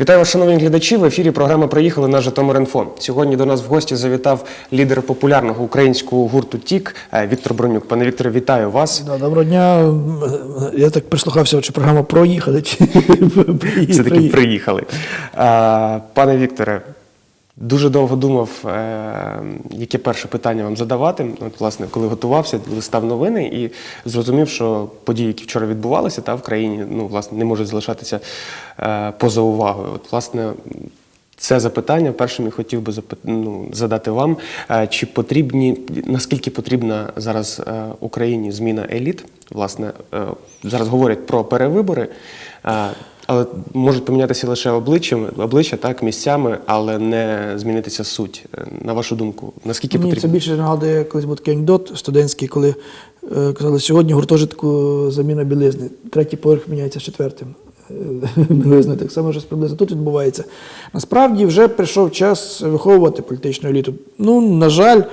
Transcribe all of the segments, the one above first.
Вітаю вас, шановні глядачі. В ефірі програми Приїхали на Житомир.Інфо. Сьогодні до нас в гості завітав лідер популярного українського гурту Тік е, Віктор Бронюк. Пане Вікторе, вітаю вас. Да, доброго дня. Я так прислухався, чи програма проїхали, чи Все таки приїхали. приїхали. Е, Пане Вікторе, дуже довго думав, е, яке перше питання вам задавати. От, власне, коли готувався, листав новини і зрозумів, що події, які вчора відбувалися та в країні, ну власне не можуть залишатися е, поза увагою. От, власне. Це запитання першим я хотів би ну, задати вам. Е, Чи потрібні, наскільки потрібна зараз Україні зміна еліт? Власне, зараз говорять про перевибори, але можуть помінятися лише обличчя, обличчя так, місцями, але не змінитися суть. Е, На вашу думку, наскільки Мені це більше нагадує колись був такий анекдот студентський, коли е, казали, сьогодні гуртожитку заміна білизни. Третій поверх міняється з четвертим. Е, Білизни так само щось приблизно тут відбувається. Насправді вже прийшов час виховувати політичну еліту. Ну, на жаль, е,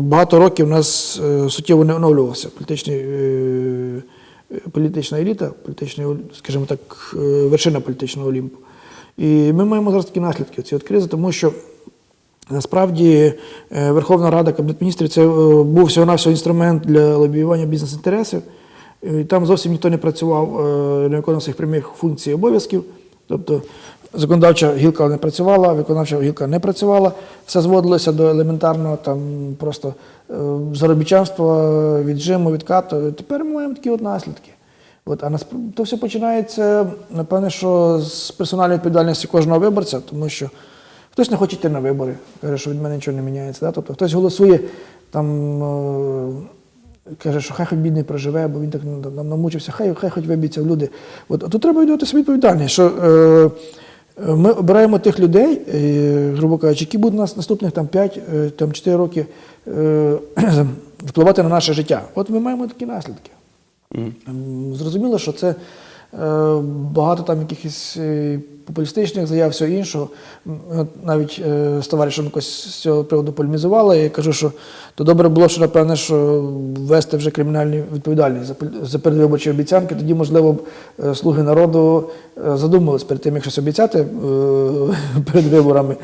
багато років у нас е, суттєво не оновлювався політичний, е, е, політична еліта, політична, скажімо так, е, вершина політичного олімпу. І ми маємо зараз такі наслідки цієї кризи, тому що Насправді е, Верховна Рада, Кабінет міністрів це е, був всього-навсього інструмент для лобіювання бізнес-інтересів. І Там зовсім ніхто не працював, не виконував своїх прямих функцій і обов'язків. Тобто законодавча гілка не працювала, виконавча гілка не працювала. Все зводилося до елементарного там просто е, заробітчанства, віджиму, відкату. Тепер ми маємо такі от наслідки. От, а насправді то все починається, напевне, що з персональної відповідальності кожного виборця, тому що хтось не хоче йти на вибори, каже, що від мене нічого не міняється. Да? Тобто хтось голосує, там, е, каже, що хай хоч бідний проживе, бо він так нам намучився, хай, хай хоч виб'ється в люди. От, тут треба віддати собі відповідальність, що е, ми обираємо тих людей, е, грубо кажучи, які будуть нас наступних там, 5-4 там, роки е, впливати на наше життя. От ми маємо такі наслідки. Mm. Зрозуміло, що це е, багато там якихось е, популістичних заяв, всього іншого. Навіть е, з товаришем якось з цього приводу полемізували. Я кажу, що то добре було, що напевне, що ввести вже кримінальну відповідальність за, передвиборчі обіцянки. Тоді, можливо, б е, слуги народу е, задумались перед тим, як щось обіцяти е, перед виборами.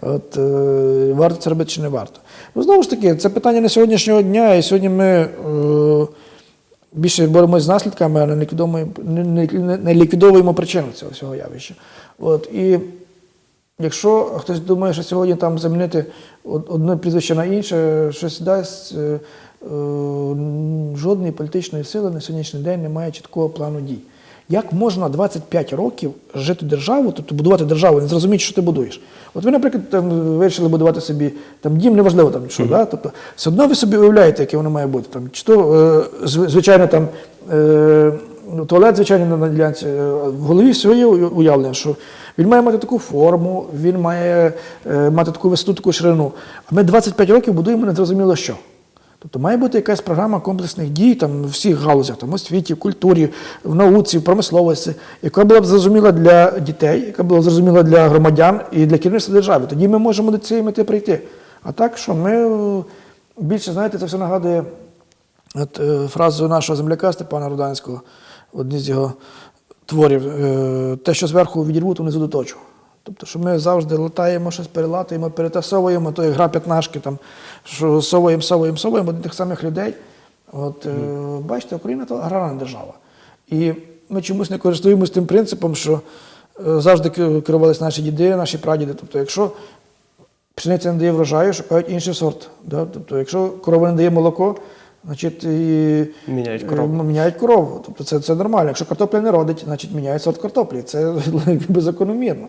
От, е, варто це робити чи не варто. Ну, знову ж таки, це питання не сьогоднішнього дня, і сьогодні ми. Більше боремося з наслідками, а не ліквідовуємо, не, не, не ліквідовуємо причину цього всього явища. От, і якщо хтось думає, що сьогодні там замінити одне прізвище на інше, щось дасть, е, е, жодної політичної сили на сьогоднішній день немає чіткого плану дій. Як можна 25 років жити державу, тобто будувати державу, не зрозуміти, що ти будуєш? От ви, наприклад, там, вирішили будувати собі там, дім, неважливо там що, да? тобто, все одно ви собі уявляєте, яке воно має бути. Там, чи то, е, звичайно, там, е, ну, туалет, звичайно, на- ділянці. е, В голові своє уявлення, що він має мати таку форму, він має мати таку висоту, таку ширину. А ми 25 років будуємо незрозуміло що. Тобто має бути якась програма комплексних дій там, в всіх галузях, там, в освіті, в культурі, в науці, в промисловості, яка була б зрозуміла для дітей, яка була б зрозуміла для громадян і для керівництва держави. Тоді ми можемо до цієї мети прийти. А так, що ми е, більше, знаєте, це все нагадує от, е, фразу нашого земляка Степана Руданського, одні з його творів, е, те, що зверху відірву, то внизу доточу. Тобто, що ми завжди латаємо щось, перелатуємо, перетасовуємо, то є гра п'ятнашки, там, що совуємо, совуємо, совуємо одних тих самих людей. От, е, бачите, Україна то аграрна держава. І ми чомусь не користуємося тим принципом, що е, завжди керувалися наші діди, наші прадіди. Тобто, якщо пшениця не дає врожаю, шукають інший сорт. Да? Тобто, якщо корова не дає молоко, значить і Міняють е, корову. міняють корову. Тобто це, це нормально. Якщо картопля не родить, значить міняють сорт картоплі. Це якби закономірно.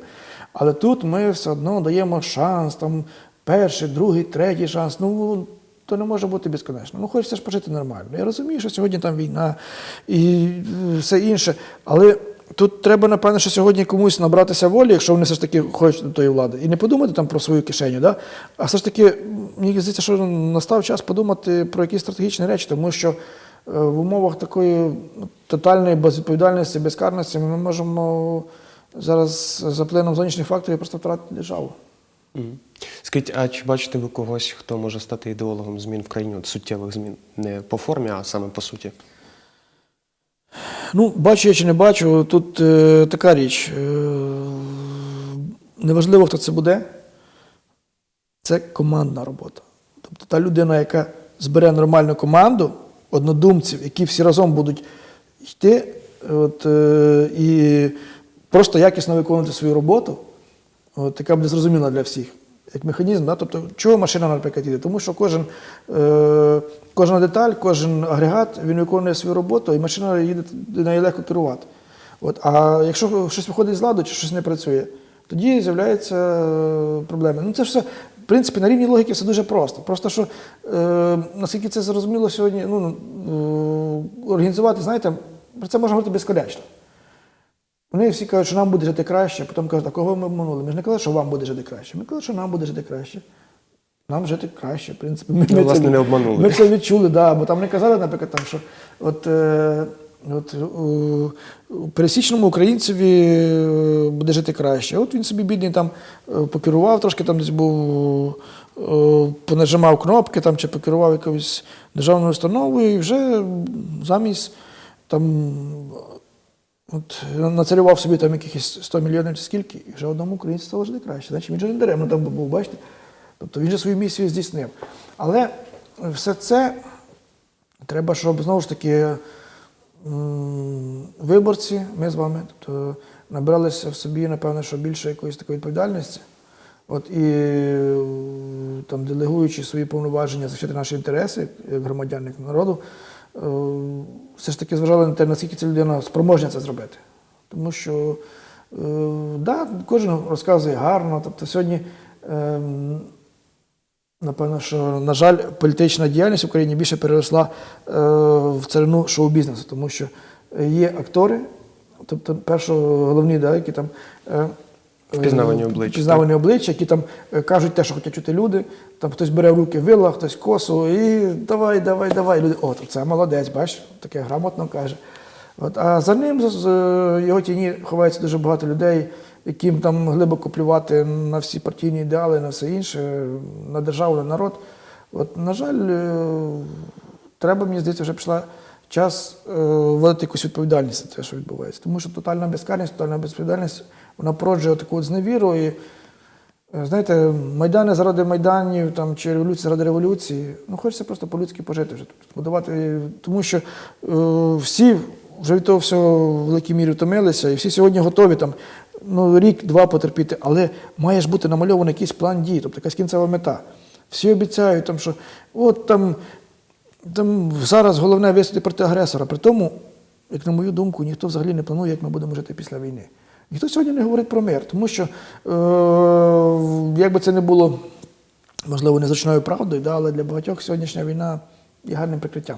Але тут ми все одно даємо шанс, там перший, другий, третій шанс. Ну то не може бути безконечно. Ну хочеться ж пожити нормально. Я розумію, що сьогодні там війна і е, все інше. Але тут треба, напевно, що сьогодні комусь набратися волі, якщо вони все ж таки хочуть до тої влади, і не подумати там про свою кишеню, да? а все ж таки, мені здається, що настав час подумати про якісь стратегічні речі, тому що е, в умовах такої тотальної безвідповідальності, безкарності ми можемо зараз за плином зовнішніх факторів просто втратити державу. Мгм. Скажіть, а чи бачите ви когось, хто може стати ідеологом змін в країні, от суттєвих змін? Не по формі, а саме по суті? Ну, бачу я чи не бачу, тут е, така річ. Е, неважливо, хто це буде, це командна робота. Тобто та людина, яка збере нормальну команду, однодумців, які всі разом будуть йти от, е, і просто якісно виконувати свою роботу, от, яка буде зрозуміла для всіх. Як механізм, да? тобто, чого машина, наприклад, їде? Тому що кожен, е, кожна деталь, кожен агрегат він виконує свою роботу, і машина їде нею легко керувати. От, а якщо щось виходить з ладу чи щось не працює, тоді з'являються е, проблеми. Ну це все, в принципі, на рівні логіки все дуже просто. Просто що, е, наскільки це зрозуміло сьогодні, ну, е, організувати, знаєте, про це можна говорити безконечно. Вони всі кажуть, що нам буде жити краще, потім кажуть, а кого ми обманули? Ми ж не казали, що вам буде жити краще. Ми казали, що нам буде жити краще. Нам жити краще, в принципі. Ми, Ну, власне, не обманули. Ми це відчули, да, бо там не казали, наприклад, там, що от, е, от, у, у пересічному українцеві е, буде жити краще. От він собі бідний там е, покерував, трошки там десь був, е, понажимав кнопки там, чи покерував якоюсь державною установою, і вже замість там От нацелював собі там якихось 100 мільйонів чи скільки, і вже одному українцю стало жити краще. Значить, він же не даремно там був, бачите? Тобто він же свою місію здійснив. Але все це треба, щоб знову ж таки виборці, ми з вами, тобто, набиралися в собі, напевно, що більше якоїсь такої відповідальності. От і е, там, делегуючи свої повноваження захищати наші інтереси як громадян, як народу, е, все ж таки зважали на те, наскільки ця людина спроможна це зробити. Тому що, е, да, кожен розказує гарно. Тобто сьогодні, ем, напевно, що, на жаль, політична діяльність в Україні більше переросла е, в царину шоу-бізнесу, тому що є актори, тобто першо головні, да, які там. Е, Впізнавані е, обличчя, Впізнавані обличчя, які там е, кажуть те, що хочуть чути люди. Там хтось бере в руки вила, хтось косу, і давай, давай, давай. Люди, о, то це молодець, бачиш, таке грамотно каже. От, а за ним з з його тіні ховається дуже багато людей, яким там глибоко плювати на всі партійні ідеали, на все інше, на державу, на народ. От, на жаль, е, треба, мені здається, вже пішла час е, вводити якусь відповідальність за те, що відбувається. Тому що тотальна безкарність, тотальна безвідповідальність, вона породжує таку от зневіру. І, е, знаєте, майдани заради майданів там, чи революції заради революції. Ну, хочеться просто по-людськи пожити вже. Будувати, тому що е, всі вже від того всього в великій мірі втомилися, і всі сьогодні готові там, ну, рік-два потерпіти, але має ж бути намальований якийсь план дій, тобто якась кінцева мета. Всі обіцяють, там, що от там там зараз головне висити проти агресора. При тому, як на мою думку, ніхто взагалі не планує, як ми будемо жити після війни. Ніхто сьогодні не говорить про мир, тому що, е, як би це не було, можливо, незручною правдою, да, але для багатьох сьогоднішня війна є гарним прикриттям.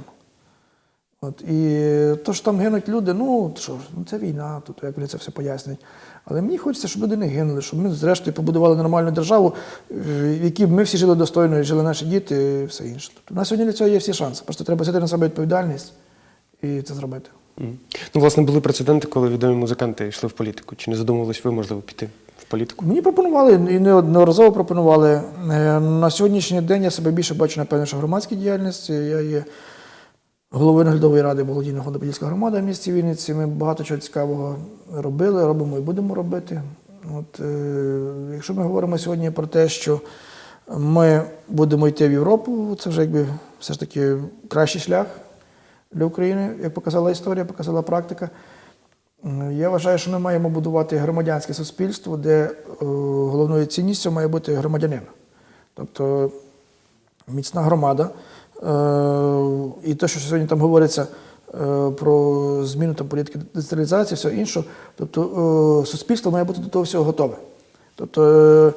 От, і то, що там гинуть люди, ну що ж, ну це війна, тут як вони це все пояснюють. Але мені хочеться, щоб люди не гинули, щоб ми, зрештою, побудували нормальну державу, в якій б ми всі жили достойно, і жили наші діти і все інше. Тобто, у нас сьогодні для цього є всі шанси. Просто треба взяти на себе відповідальність і це зробити. Мгм. Ну, власне, були прецеденти, коли відомі музиканти йшли в політику. Чи не задумувались ви, можливо, піти в політику? Мені пропонували і неодноразово пропонували. Е, На сьогоднішній день я себе більше бачу, напевно, що громадській діяльності. Я є головою наглядової ради благодійного фонду Подільська громада в місті Вінниці. Ми багато чого цікавого робили, робимо і будемо робити. От, е, якщо ми говоримо сьогодні про те, що ми будемо йти в Європу, це вже якби все ж таки кращий шлях для України, як показала історія, показала практика. Я вважаю, що ми маємо будувати громадянське суспільство, де е, головною цінністю має бути громадянин. Тобто міцна громада. І те, що сьогодні там говориться е, про зміну там, політики децентралізації, все інше, тобто е, суспільство має бути до того всього готове. Тобто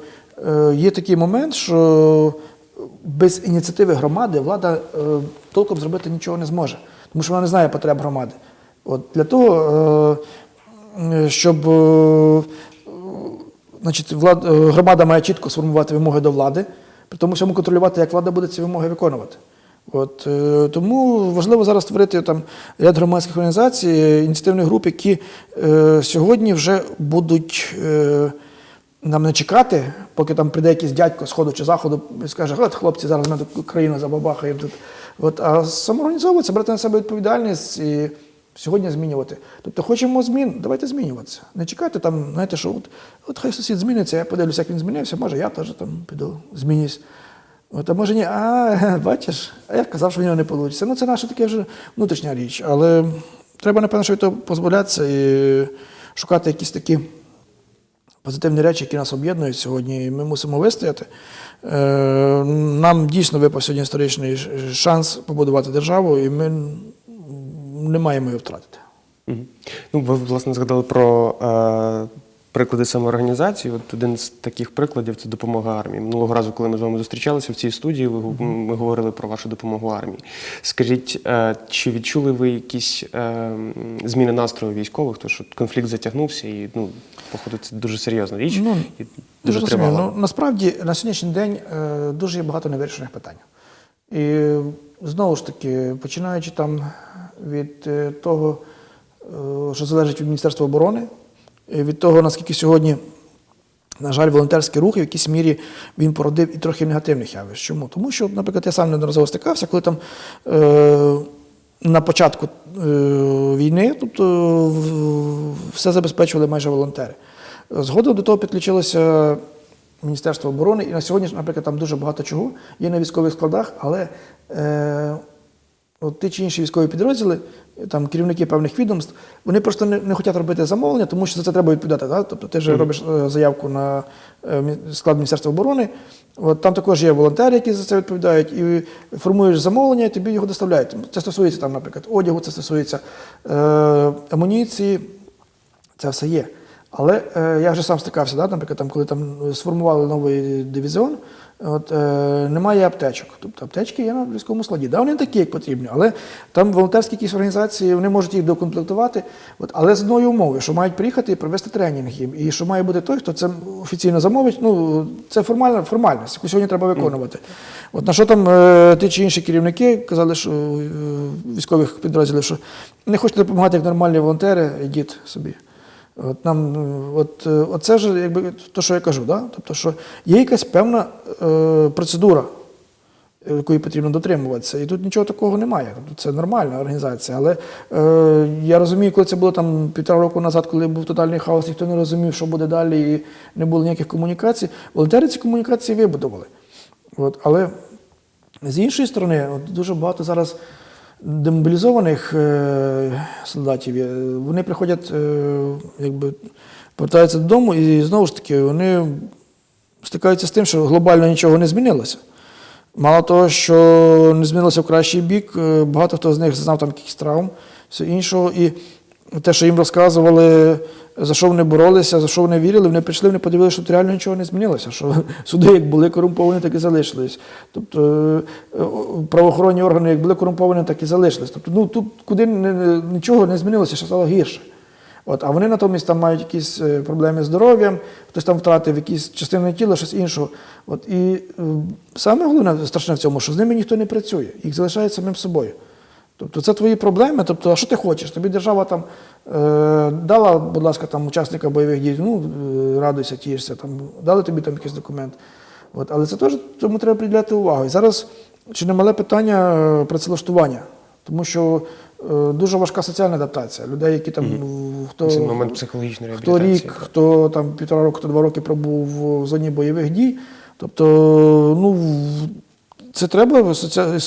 е, є такий момент, що без ініціативи громади влада толком зробити нічого не зможе, тому що вона не знає потреб громади. От для того, щоб значить, влад, громада має чітко сформувати вимоги до влади, при тому всьому контролювати, як влада буде ці вимоги виконувати. От, е, тому важливо зараз створити там ряд громадських організацій, ініціативних груп, які е, сьогодні вже будуть е, нам не чекати, поки там прийде якийсь дядько з ходу чи заходу і скаже, от хлопці, зараз тут країну забабахаємо тут. От, а самоорганізовуватися, брати на себе відповідальність і Сьогодні змінювати. Тобто хочемо змін, давайте змінюватися. Не чекайте там, знаєте, що от, от хай сусід зміниться, я подивлюся, як він змінився, може я теж там піду, змінюсь. От, а може ні, а бачиш, а я казав, що в нього не вийде. Ну, це наша таке вже внутрішня річ. Але треба, напевно, що від позбавлятися і шукати якісь такі позитивні речі, які нас об'єднують сьогодні, і ми мусимо вистояти. Е, Нам дійсно випав сьогодні історичний шанс побудувати державу, і ми не маємо його втратити. Ну, ви власне згадали про е, приклади самоорганізації. От один з таких прикладів це допомога армії. Минулого разу, коли ми з вами зустрічалися в цій студії, ви, ми говорили про вашу допомогу армії. Скажіть, е, чи відчули ви якісь е, зміни настрою військових? Тому що конфлікт затягнувся і ну, походу, це дуже серйозна річ Ну, і дуже тривала. Ну, насправді на сьогоднішній день е, дуже є багато невирішених питань. І знову ж таки, починаючи там від того, що залежить від Міністерства оборони, від того, наскільки сьогодні, на жаль, волонтерський рух в якійсь мірі він породив і трохи негативних явищ. Чому? Тому що, наприклад, я сам неодноразово стикався, коли там. Е, на початку е, війни, тобто в- все забезпечували майже волонтери. Згодом до того підключилося Міністерство оборони, і на сьогодні, наприклад, там дуже багато чого є на військових складах, але е, от ті чи інші військові підрозділи, там керівники певних відомств, вони просто не, не хочуть робити замовлення, тому що за це треба відповідати. Да? Тобто ти вже робиш е, заявку на е, склад Міністерства оборони. От, там також є волонтери, які за це відповідають, і формуєш замовлення, і тобі його доставляють. Це стосується там, наприклад, одягу, це стосується е, амуніції, це все є. Але е, я вже сам стикався, да, наприклад, там, коли там сформували новий дивізіон, от, е, немає аптечок. Тобто аптечки є на військовому складі. Да, вони такі, як потрібні, але там волонтерські якісь організації вони можуть їх докомплектувати. От, але з одною умовою, що мають приїхати і провести тренінг їм. І що має бути той, хто це офіційно замовить. Ну, це формальна формальність, яку сьогодні треба виконувати. От на що там е, ті чи інші керівники казали, що е, військових підрозділів, що не хочете допомагати як нормальні волонтери, йдіть собі. От нам, е, от, е, оце ж якби то, що я кажу, да? тобто, що є якась певна е, процедура, якої потрібно дотримуватися. І тут нічого такого немає. Тобто це нормальна організація. Але е, я розумію, коли це було там півтора року назад, коли був тотальний хаос, ніхто не розумів, що буде далі, і не було ніяких комунікацій. Волонтери ці комунікації вибудували. От, але з іншої сторони, от дуже багато зараз демобілізованих е, солдатів. Вони приходять, е, якби повертаються додому, і знову ж таки вони стикаються з тим, що глобально нічого не змінилося. Мало того, що не змінилося в кращий бік, е, багато хто з них зазнав там якихось травм, все іншого. І те, що їм розказували, за що вони боролися, за що вони вірили, вони прийшли, вони подивилися, що тут реально нічого не змінилося, що суди як були корумповані, так і залишились. Тобто е, правоохоронні органи як були корумповані, так і залишились. Тобто, ну тут куди нічого не змінилося, ще стало гірше. От, а вони натомість там мають якісь е, проблеми з здоров'ям, хтось там втратив якісь частини тіла, щось іншого. От, і е, саме головне страшне в цьому, що з ними ніхто не працює, їх залишають самим собою. Тобто це твої проблеми. Тобто, а що ти хочеш? Тобі держава там е, дала, будь ласка, там учасника бойових дій, ну е, радуйся, тішся, там дали тобі там якийсь документ. От, але це теж тому треба приділяти увагу. І зараз чи немале питання е, працевлаштування, тому що е, дуже важка соціальна адаптація людей, які там в- хто Це момент психологічної хто рік, хто там півтора року, хто два роки пробув в зоні бойових дій. Тобто, ну це треба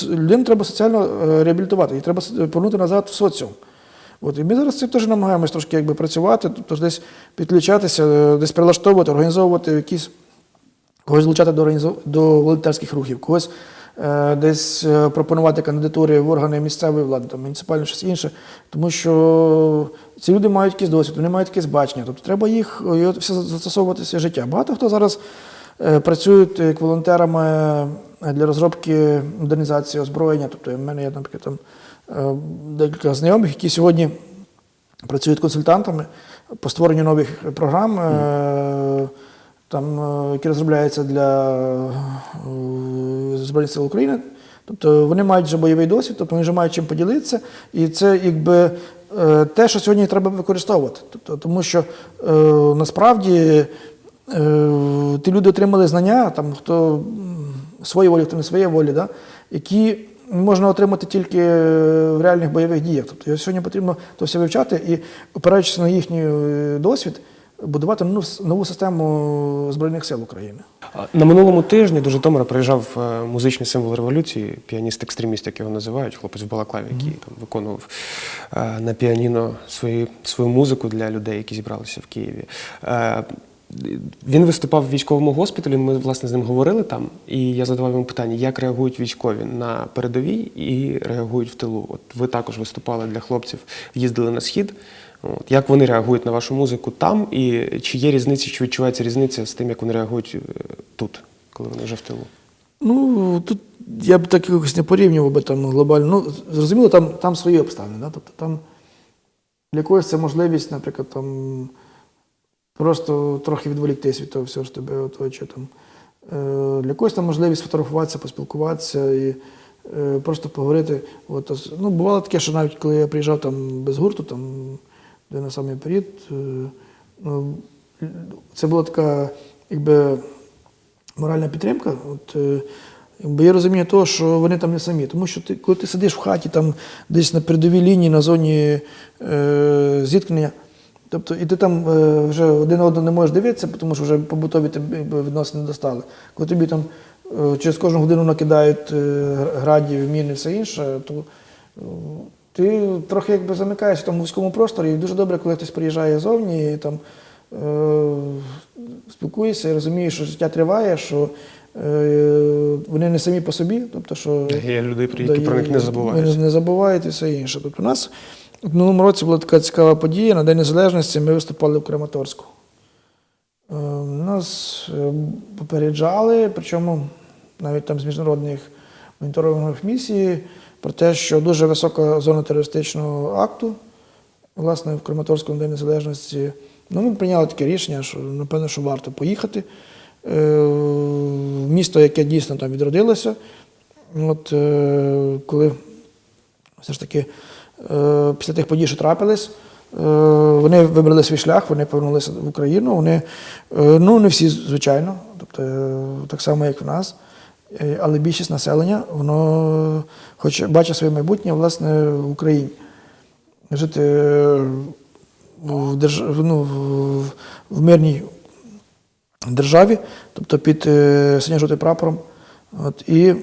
людину треба соціально е, реабілітувати, і треба повернути назад в соціум. От, і ми зараз цим теж намагаємось трошки якби, працювати, тобто десь підключатися, е, десь прилаштовувати, організовувати якісь когось залучати до, організу- до волонтерських рухів, когось е, десь е, пропонувати кандидатури в органи місцевої влади, там, муніципальної, щось інше. Тому що ці люди мають якийсь досвід, вони мають якесь бачення. Тобто треба їх все застосовувати в життя. Багато хто зараз працюють як волонтерами е, для розробки модернізації озброєння. Тобто, в мене є, наприклад, там е, декілька знайомих, які сьогодні працюють консультантами по створенню нових програм, е, там, е, які розробляються для е, Збройних сил України. Тобто вони мають вже бойовий досвід, тобто вони вже мають чим поділитися. І це якби е, те, що сьогодні треба використовувати. Тобто, тому що е, насправді е, ті люди отримали знання, там хто м, своєї волі, хто не своєї волі, да, які можна отримати тільки е, в реальних бойових діях. Тобто сьогодні потрібно то все вивчати і, опираючись на їхній е, досвід, будувати нову, нову систему Збройних сил України. На минулому тижні до Житомира приїжджав е, музичний символ революції, піаніст-екстреміст, як його називають, хлопець в Балаклаві, який там виконував е, на піаніно свої, свою музику для людей, які зібралися в Києві. Він виступав в військовому госпіталі. Ми власне з ним говорили там, і я задавав йому питання, як реагують військові на передовій і реагують в тилу. От ви також виступали для хлопців, їздили на схід. От, як вони реагують на вашу музику там, і чи є різниця, чи відчувається різниця з тим, як вони реагують е, тут, коли вони вже в тилу? Ну, тут я б так якось не порівнював би там глобально. Ну, зрозуміло, там, там свої обставини. Да? Тобто там для когось це можливість, наприклад, там просто трохи відволіктись від того всього, що тебе оточує. Там. Е, Для когось там можливість фотографуватися, поспілкуватися і е, просто поговорити. От, ну, бувало таке, що навіть коли я приїжджав там без гурту, там, де на самий період, е, ну, це була така, якби моральна підтримка. От, е, якби є розуміння того, що вони там не самі. Тому що ти, коли ти сидиш в хаті, там десь на передовій лінії, на зоні е, зіткнення, тобто, і ти там е, вже один одного не можеш дивитися, тому що вже побутові якби, відносини достали. Коли тобі там е, через кожну годину накидають е, градів, міни і все інше, то е, ти трохи якби замикаєшся в тому вузькому просторі. І дуже добре, коли хтось приїжджає зовні і там е, спілкуєшся і розумієш, що життя триває, що е, вони не самі по собі, тобто, що Є люди, про які про них не забувають. Не, не забувають і все інше. Тобто у нас в минулому році була така цікава подія. На День Незалежності ми виступали в Краматорську. Е, Нас е, попереджали, причому навіть там з міжнародних моніторингових місій, про те, що дуже висока зона терористичного акту, власне, в Краматорському День Незалежності. Ну, ми прийняли таке рішення, що напевно, що варто поїхати е, місто, яке дійсно там відродилося. От коли все ж таки після тих подій, що трапились, е, вони вибрали свій шлях, вони повернулися в Україну. Вони, е, ну не всі, звичайно, тобто е, так само, як в нас. Е, Але більшість населення, воно хоче бачить своє майбутнє власне в Україні. Жити е, в, держ... ну, в- мирній державі, тобто під е, синьо-жовтим прапором. От, і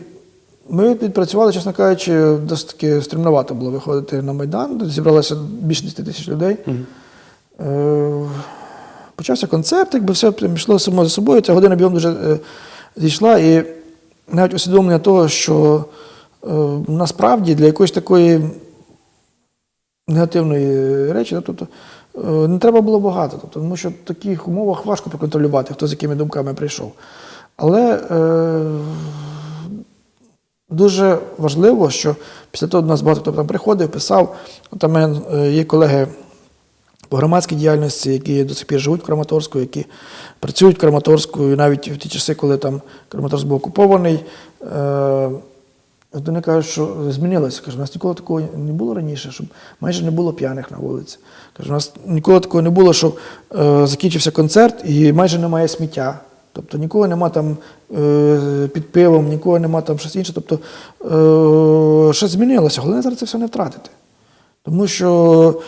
ми відпрацювали, чесно кажучи, досить таки стремновато було виходити на Майдан. Зібралося більше 10 тисяч людей. Е, почався концерт, якби все прям йшло само за собою. Ця година бігом дуже е, зійшла. І навіть усвідомлення того, що е, насправді для якоїсь такої негативної речі, да, тобто е, не треба було багато, тобто, тому що в таких умовах важко проконтролювати, хто з якими думками прийшов. Але е, дуже важливо, що після того до нас багато хто там приходив, писав. От Там мене е, є колеги по громадській діяльності, які до сих пір живуть в Краматорську, які працюють в Краматорську, і навіть в ті часи, коли там Краматорськ був окупований. Е, вони кажуть, що змінилося. Каже, у нас ніколи такого не було раніше, щоб майже не було п'яних на вулиці. Каже, у нас ніколи такого не було, щоб е, закінчився концерт і майже немає сміття. Тобто нікого нема там е, під пивом, нікого нема там щось інше. Тобто е, щось змінилося. Головне зараз це все не втратити. Тому що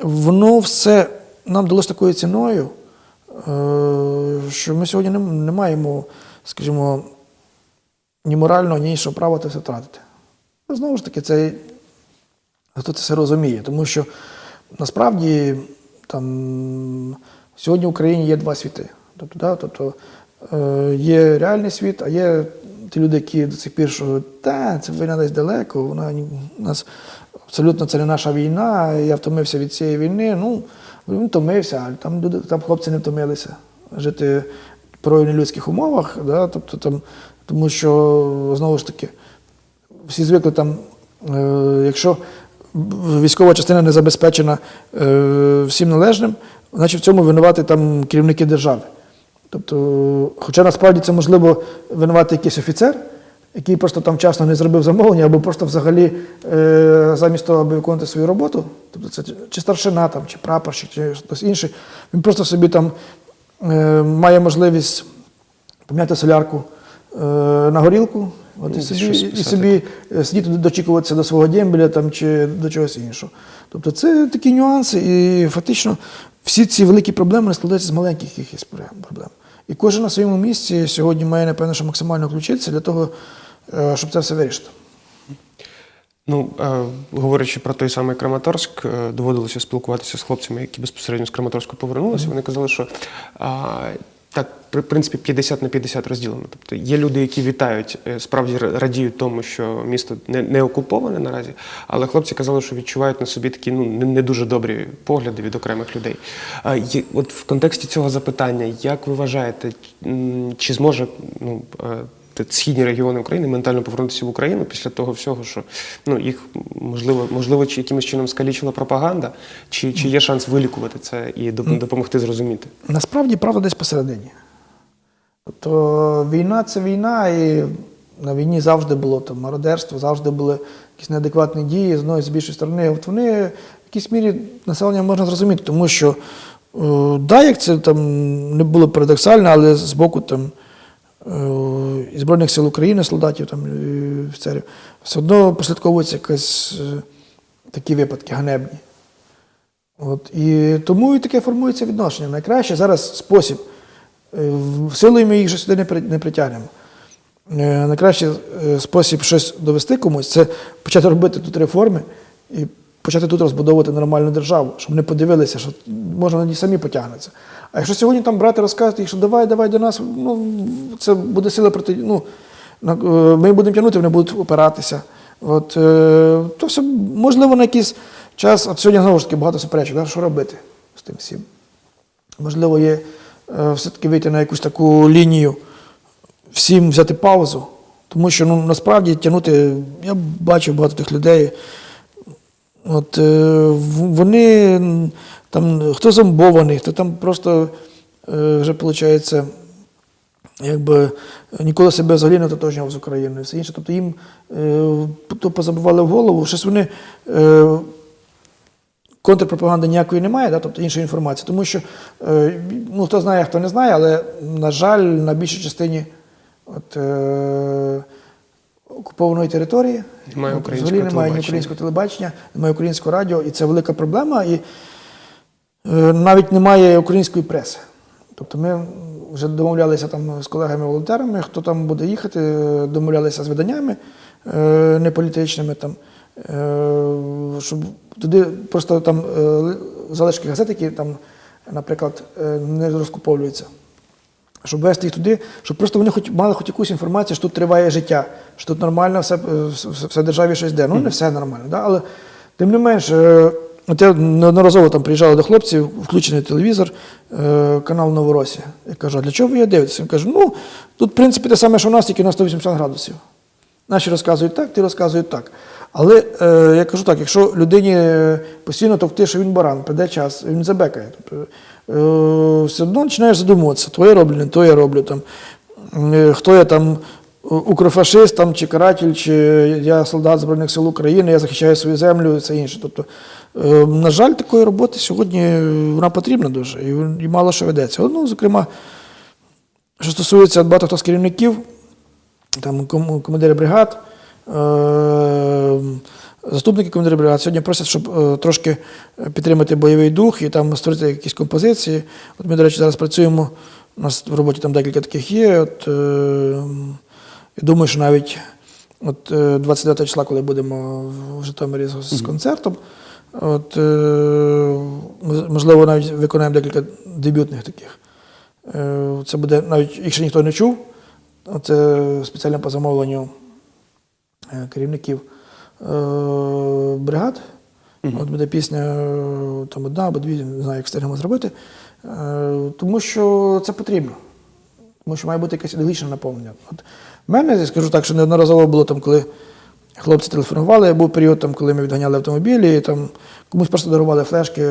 воно все нам далося такою ціною, е, що ми сьогодні не, маємо, скажімо, ні морального, ні іншого права це все втратити. Знову ж таки, це хто це все розуміє, тому що насправді там, сьогодні в Україні є два світи. Тобто, да, тобто є реальний світ, а є ті люди, які до цих пір, що та, це війна десь далеко, вона у нас абсолютно це не наша війна, я втомився від цієї війни. Ну, він втомився, а там, люди, там хлопці не втомилися жити в порою нелюдських умовах, да, тобто, там, тому що, знову ж таки, всі звикли там, е, якщо військова частина не забезпечена е, всім належним, значить в цьому винувати там керівники держави. Тобто, хоча насправді це можливо винувати якийсь офіцер, який просто там вчасно не зробив замовлення, або просто взагалі е, замість того, аби виконувати свою роботу, тобто це чи старшина, там, чи прапорщик, чи хтось інший, він просто собі там е, має можливість поміняти солярку, на горілку. От і Ну, собі, і собі е, сидіти дочікуватися до свого дембеля там, чи до чогось іншого. Тобто це такі нюанси, і фактично всі ці великі проблеми складаються з маленьких якихось проблем. І кожен на своєму місці сьогодні має, напевно, що максимально включитися для того, е, щоб це все вирішити. Ну, е, говорячи про той самий Краматорськ, е, доводилося спілкуватися з хлопцями, які безпосередньо з Краматорську повернулися. Вони казали, що так, при принципі, 50 на 50 розділено. Тобто є люди, які вітають, е, справді радіють тому, що місто не, не окуповане наразі, але хлопці казали, що відчувають на собі такі ну, не, не дуже добрі погляди від окремих людей. А, є, от в контексті цього запитання, як ви вважаєте, чи зможе ну, е, східні регіони України ментально повернутися в Україну після того всього, що ну їх можливо, можливо, чи якимось чином скалічила пропаганда, чи, чи є шанс вилікувати це і допомогти зрозуміти? Насправді правда десь посередині. Тобто війна це війна, і на війні завжди було там мародерство, завжди були якісь неадекватні дії з одної з більшої сторони. От вони в якійсь мірі населення можна зрозуміти, тому що е, да, як це там не було парадоксально, але з боку там. Е, і Збройних сил України, солдатів там офіцерів, все одно прослідковуються якісь е, такі випадки ганебні. От, і тому і таке формується відношення. Найкраще зараз спосіб. е, Силою ми їх вже сюди не, притягнемо. Е, Найкращий е, спосіб щось довести комусь це почати робити тут реформи і почати тут розбудовувати нормальну державу, щоб вони подивилися, що може вони самі потягнуться. А якщо сьогодні там брати розказувати, що давай, давай до нас, ну це буде сила проти. Ну, е, ми будемо тягнути, вони будуть опиратися. От, е, то все можливо на якийсь час. От сьогодні знову ж таки багато суперечок, що робити з тим всім. Можливо, є е, все-таки вийти на якусь таку лінію, всім взяти паузу, тому що ну, насправді тягнути, я бачив багато тих людей. От, е, вони там, хто зомбований, хто там просто е, вже виходить, якби ніколи себе взагалі не ототожнював з Україною, все інше. Тобто їм е, то позабивали в голову, щось вони. Контрпропаганди ніякої немає, да? тобто іншої інформації. Тому що ну, хто знає, хто не знає, але, на жаль, на більшій частині от, е, окупованої території Немає взагалі немає ні українського телебачення, немає українського радіо, і це велика проблема. І е, навіть немає української преси. Тобто ми вже домовлялися там з колегами-волонтерами, хто там буде їхати, е, домовлялися з виданнями е, неполітичними, там, щоб туди просто там залишки газет, які там, наприклад, не розкуповуються. Щоб вести їх туди, щоб просто вони хоч мали хоч якусь інформацію, що тут триває життя, що тут нормально все, е, все, все в державі щось йде. Ну, не все нормально, да? але тим не менш, е, от я неодноразово там приїжджав до хлопців, включений телевізор, е, канал Новоросія. Я кажу, а для чого ви її дивитеся? Він каже, ну, тут, в принципі, те саме, що у нас, тільки на 180 градусів. Наші розказують так, ті розказують так. Але е, я кажу так, якщо людині постійно товкти, що він баран, прийде час, він забекає. Тобто, все одно починаєш задумуватися, то я роблю, не то я роблю. Там, е, хто я там, е, укрофашист там, чи каратель, чи я солдат Збройних сил України, я захищаю свою землю і все інше. Тобто, е, на жаль, такої роботи сьогодні е, вона потрібна дуже, і, і мало що ведеться. Ну, зокрема, що стосується багато хто з керівників, там ком- командири бригад, е, заступники командирів бригад сьогодні просять, щоб е, трошки підтримати бойовий дух і там створити якісь композиції. От ми, до речі, зараз працюємо. У нас в роботі там декілька таких є. От, е, думаю, що навіть от, е, 29 числа, коли будемо в Житомирі з, з концертом, от, е, можливо, навіть виконаємо декілька дебютних таких. Е, Це буде, навіть якщо ніхто не чув, це спеціально по замовленню е, керівників е, бригад. От буде пісня е, там одна або дві, не знаю, як встигнемо зробити. Е, Тому що це потрібно. Тому що має бути якесь ідеологічне наповнення. От в мене, я скажу так, що неодноразово було там, коли хлопці телефонували, був період, там, коли ми відганяли автомобілі, і там комусь просто дарували флешки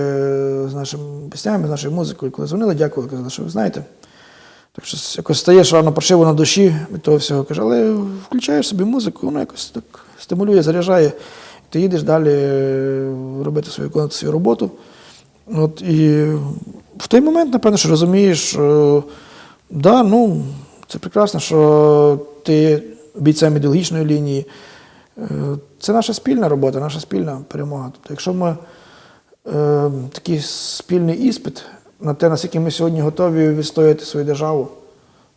з нашими піснями, з нашою музикою. Коли дзвонили, дякували, казали, що ви знаєте. Так що якось стаєш рано паршиво на душі від того всього. Каже, але включаєш собі музику, воно якось так стимулює, заряджає. Ти їдеш далі е, робити свою, виконувати свою роботу. От, і в той момент, напевно, що розумієш, що да, ну, це прекрасно, що ти бійцем ідеологічної лінії. Е, Це наша спільна робота, наша спільна перемога. Тобто, якщо ми е, такий спільний іспит на те, наскільки ми сьогодні готові відстояти свою державу.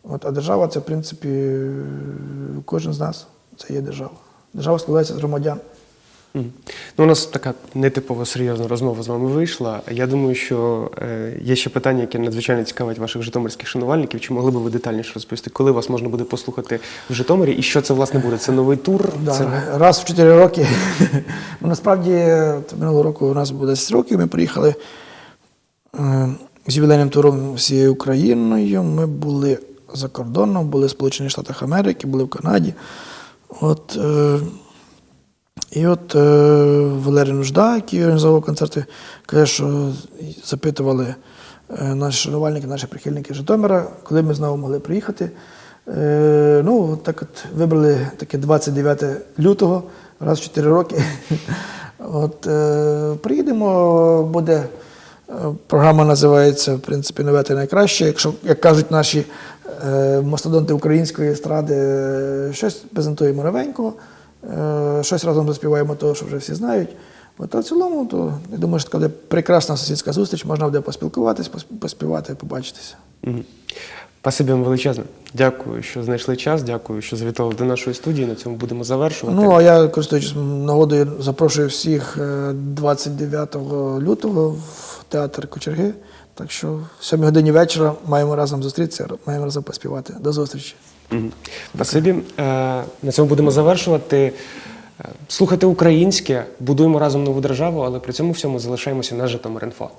От, а держава це, в принципі, кожен з нас це є держава. Держава складається з громадян. Ну, у нас така нетипова серйозна розмова з вами вийшла. Я думаю, що е, є ще питання, які надзвичайно цікавить ваших житомирських шанувальників. Чи могли би ви детальніше розповісти, коли вас можна буде послухати в Житомирі і що це власне буде? Це новий тур? Да, Це... Раз в 4 роки. ну, насправді, минулого року у нас було 10 років. Ми приїхали е, з ювілейним туром всією Україною. Ми були за кордоном, були в Сполучених Штатах Америки, були в Канаді. От, е, і от е, Валерій Нужда, який організовував концерти, каже, що запитували е, наші шанувальники, наші прихильники Житомира, коли ми знову могли приїхати. Е, ну, так от вибрали таке 29 лютого, раз в 4 роки. От, е, приїдемо, буде. Е, Програма називається, в принципі, нове та найкраще. Якщо, як кажуть наші е, мастодонти української естради, е, щось презентуємо новенького, е, щось разом заспіваємо того, що вже всі знають. От, а в цілому, то я думаю, що така буде прекрасна сусідська зустріч, можна буде поспілкуватись, поспівати, побачитися. Мгм. Спасибі вам величезне. Дякую, що знайшли час. Дякую, що завітали до нашої студії. На цьому будемо завершувати. Ну, а я, користуючись нагодою, запрошую всіх е, 29 лютого в театр Кочерги. Так що в 7 годині вечора маємо разом зустрітися, маємо разом поспівати. До зустрічі. Василі, Е, На цьому будемо завершувати. Слухати Слухайте українське, будуємо разом нову державу, але при цьому всьому залишаємося на Житомир.Інфо.